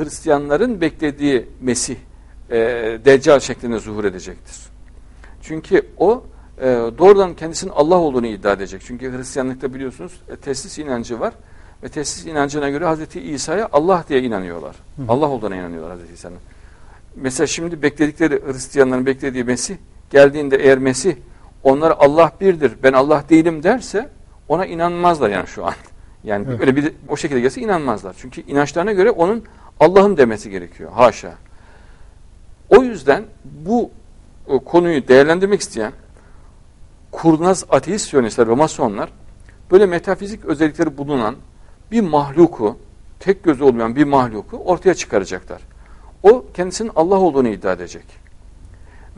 Hristiyanların beklediği Mesih e, Deccal şeklinde zuhur edecektir. Çünkü o e, doğrudan kendisinin Allah olduğunu iddia edecek. Çünkü Hristiyanlıkta biliyorsunuz e, teslis inancı var. Ve teslis inancına göre Hz. İsa'ya Allah diye inanıyorlar. Hı. Allah olduğuna inanıyorlar Hz. İsa'nın. Mesela şimdi bekledikleri Hristiyanların beklediği Mesih geldiğinde eğer Mesih onlara Allah birdir ben Allah değilim derse ona inanmazlar yani şu an. Yani evet. öyle bir o şekilde gelse inanmazlar. Çünkü inançlarına göre onun Allah'ım demesi gerekiyor. Haşa. O yüzden bu konuyu değerlendirmek isteyen kurnaz ateist siyonistler ve masonlar böyle metafizik özellikleri bulunan bir mahluku, tek gözü olmayan bir mahluku ortaya çıkaracaklar. O kendisinin Allah olduğunu iddia edecek.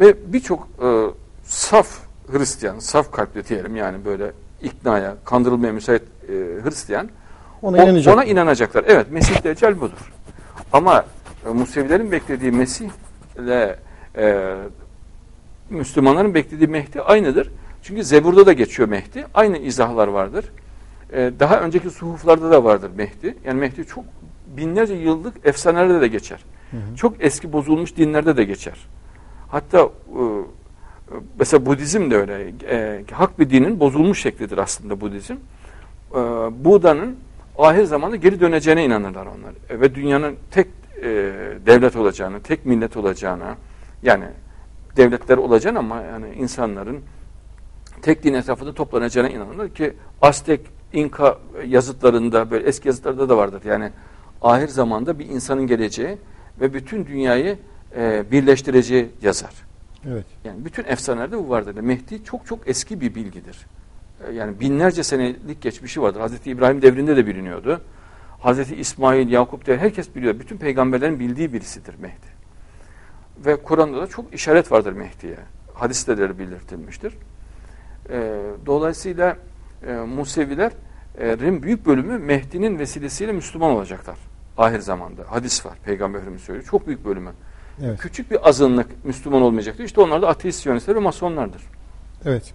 Ve birçok e, saf Hristiyan, saf kalpli diyelim yani böyle iknaya, kandırılmaya müsait e, Hristiyan ona, inanacak. ona inanacaklar. Evet Mesih Deccal budur. Ama e, Musevilerin beklediği Mesih ile e, Müslümanların beklediği Mehdi aynıdır. Çünkü Zebur'da da geçiyor Mehdi. Aynı izahlar vardır. Ee, daha önceki suhuflarda da vardır Mehdi. Yani Mehdi çok binlerce yıllık efsanelerde de geçer. Hı hı. Çok eski bozulmuş dinlerde de geçer. Hatta e, mesela Budizm de öyle. E, hak bir dinin bozulmuş şeklidir aslında Budizm. E, Buda'nın ahir zamanda geri döneceğine inanırlar onlar. E, ve dünyanın tek e, devlet olacağını, tek millet olacağına, yani devletler olacağını ama yani insanların tek din etrafında toplanacağına inanırlar ki Aztek, İnka yazıtlarında böyle eski yazıtlarda da vardır. Yani ahir zamanda bir insanın geleceği ve bütün dünyayı e, birleştireceği yazar. Evet. Yani bütün efsanelerde bu vardır. Mehdi çok çok eski bir bilgidir. E, yani binlerce senelik geçmişi vardır. Hazreti İbrahim devrinde de biliniyordu. Hazreti İsmail, Yakup devri herkes biliyor. Bütün peygamberlerin bildiği birisidir Mehdi. Ve Kur'an'da da çok işaret vardır Mehdi'ye. Hadisteleri belirtilmiştir. E, dolayısıyla e, Musevilerin büyük bölümü Mehdi'nin vesilesiyle Müslüman olacaklar. Ahir zamanda. Hadis var. Peygamber Efendimiz söylüyor. Çok büyük bölümü. Evet. Küçük bir azınlık Müslüman olmayacaktır. İşte onlar da ateist, siyonistler ve masonlardır. Evet.